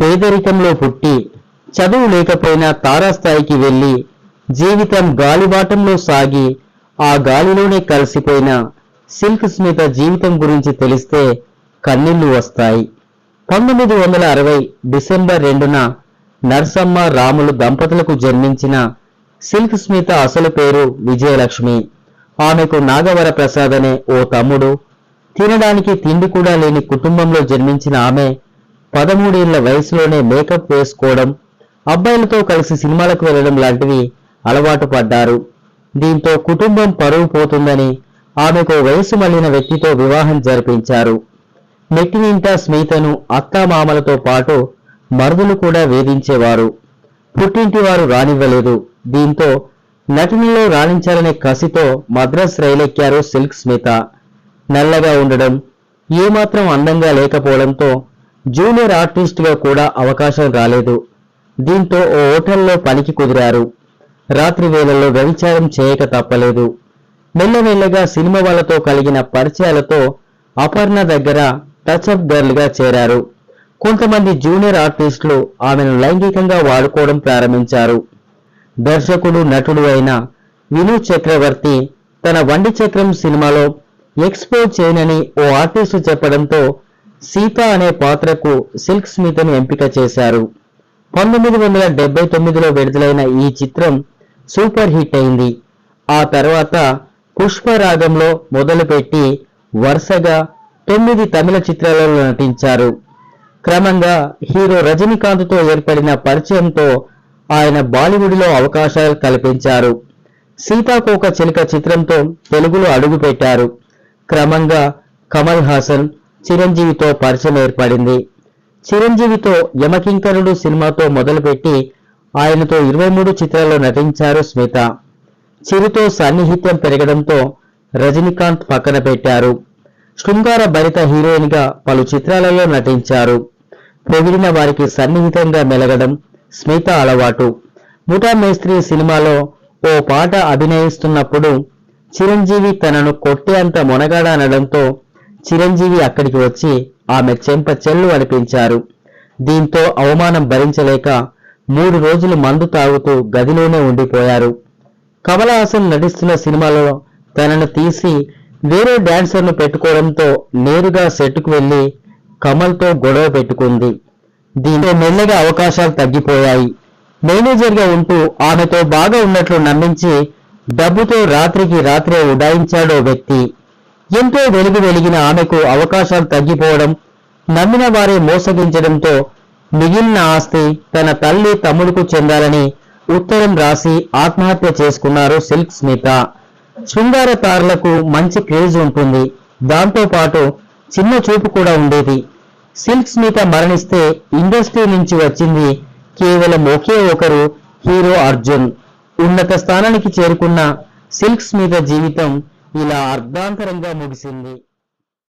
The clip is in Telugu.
పేదరికంలో పుట్టి చదువు లేకపోయినా తారాస్థాయికి వెళ్ళి జీవితం గాలిబాటంలో సాగి ఆ గాలిలోనే కలిసిపోయిన సిల్క్ స్మిత జీవితం గురించి తెలిస్తే కన్నీళ్ళు వస్తాయి. పంతొమ్మిది వందల అరవై డిసెంబర్ రెండున నర్సమ్మ రాములు దంపతులకు జన్మించిన సిల్క్ స్మిత అసలు పేరు విజయలక్ష్మి. ఆమెకు నాగవర ప్రసాద్ అనే ఓ తమ్ముడు. తినడానికి తిండి కూడా లేని కుటుంబంలో జన్మించిన ఆమె పదమూడేళ్ళ వయసులోనే మేకప్ వేసుకోవడం అబ్బాయిలతో కలిసి సినిమాలకు వెళ్ళడం లాంటివి అలవాటు పడ్డారు. దీంతో కుటుంబం పరువు పోతుందని ఆమెకు వయసు మళ్ళిన వ్యక్తితో వివాహం జరిపించారు. నెట్టినింటా స్మితను అత్తామామలతో పాటు మరుదులు కూడా వేధించేవారు. పుట్టింటి వారు రానివ్వలేదు. దీంతో నటనలో రాణించాలనే కసితో మద్రాస్ రైలెక్కారు సిల్క్ స్మిత. నల్లగా ఉండడం ఏమాత్రం అందంగా లేకపోవడంతో జూనియర్ ఆర్టిస్ట్గా కూడా అవకాశం రాలేదు. దీంతో ఓ హోటల్లో పనికి కుదిరారు. రాత్రి వేళల్లో వ్యభిచారం చేయక తప్పలేదు. మెల్లమెల్లగా సినిమా వాళ్ళతో కలిగిన పరిచయాలతో అపర్ణ దగ్గర టచ్ అప్ గర్ల్గా చేరారు. కొంతమంది జూనియర్ ఆర్టిస్టులు ఆమెను లైంగికంగా వాడుకోవడం ప్రారంభించారు. దర్శకుడు నటుడు అయిన వినూ చక్రవర్తి తన వండి చక్రం సినిమాలో ఎక్స్పోజ్ చేయనని ఓ ఆర్టిస్టు చెప్పడంతో సీత అనే పాత్రకు సిల్క్ స్మితను ఎంపిక చేశారు. పంతొమ్మిది వందల డెబ్బై తొమ్మిదిలో విడుదలైన ఈ చిత్రం సూపర్ హిట్ అయింది. ఆ తర్వాత పుష్పరాగంలో మొదలుపెట్టి వరుసగా తొమ్మిది తమిళ చిత్రాలలో నటించారు. క్రమంగా హీరో రజనీకాంత్తో ఏర్పడిన పరిచయంతో ఆయన బాలీవుడ్లో అవకాశాలు కల్పించారు. సీతాకోక చిలుక చిత్రంతో తెలుగులో అడుగుపెట్టారు. క్రమంగా కమల్ హాసన్ చిరంజీవితో పరిచయం ఏర్పడింది. చిరంజీవితో యమకింకరుడు సినిమాతో మొదలుపెట్టి ఆయనతో ఇరవై మూడు చిత్రాల్లో నటించారు స్మిత. చిరుతో సన్నిహిత్యం పెరగడంతో రజనీకాంత్ పక్కన పెట్టారు. శృంగార భరిత హీరోయిన్గా పలు చిత్రాలలో నటించారు. పొగిడిన వారికి సన్నిహితంగా మెలగడం స్మిత అలవాటు. ముఠా మేస్త్రి సినిమాలో ఓ పాట అభినయిస్తున్నప్పుడు చిరంజీవి తనను కొట్టేంత మొనగాడ అనడంతో చిరంజీవి అక్కడికి వచ్చి ఆమె చెంప చెల్లు అనిపించారు. దీంతో అవమానం భరించలేక మూడు రోజులు మందు తాగుతూ గదిలోనే ఉండిపోయారు. కమల్ హాసన్ నటిస్తున్న సినిమాలో తనను తీసి వేరే డాన్సర్ను పెట్టుకోవడంతో నేరుగా సెట్కు వెళ్ళి కమల్తో గొడవ పెట్టుకుంది. దీంతో మెల్లగా అవకాశాలు తగ్గిపోయాయి. మేనేజర్గా ఉంటూ ఆమెతో బాగా ఉన్నట్లు నమ్మించి డబ్బుతో రాత్రికి రాత్రే ఉడాయించాడో వ్యక్తి. ఎంతో వెలుగు వెలిగిన ఆమెకు అవకాశాలు తగ్గిపోవడం నమ్మిన వారే మోసగించడంతో మిగిలిన ఆస్తి తన తల్లి తమ్ముడుకు చెందాలని ఉత్తరం రాసి ఆత్మహత్య చేసుకున్నారు సిల్క్ స్మిత. శృంగార తారలకు మంచి క్రేజ్ ఉంటుంది. దాంతో పాటు చిన్న చూపు కూడా ఉండేది. సిల్క్ స్మిత మరణిస్తే ఇండస్ట్రీ నుంచి వచ్చింది కేవలం ఒకే ఒకరు హీరో అర్జున్. ఉన్నత స్థానానికి చేరుకున్న సిల్క్ స్మిత జీవితం ఇలా అర్ధాంతరంగా ముగిసింది.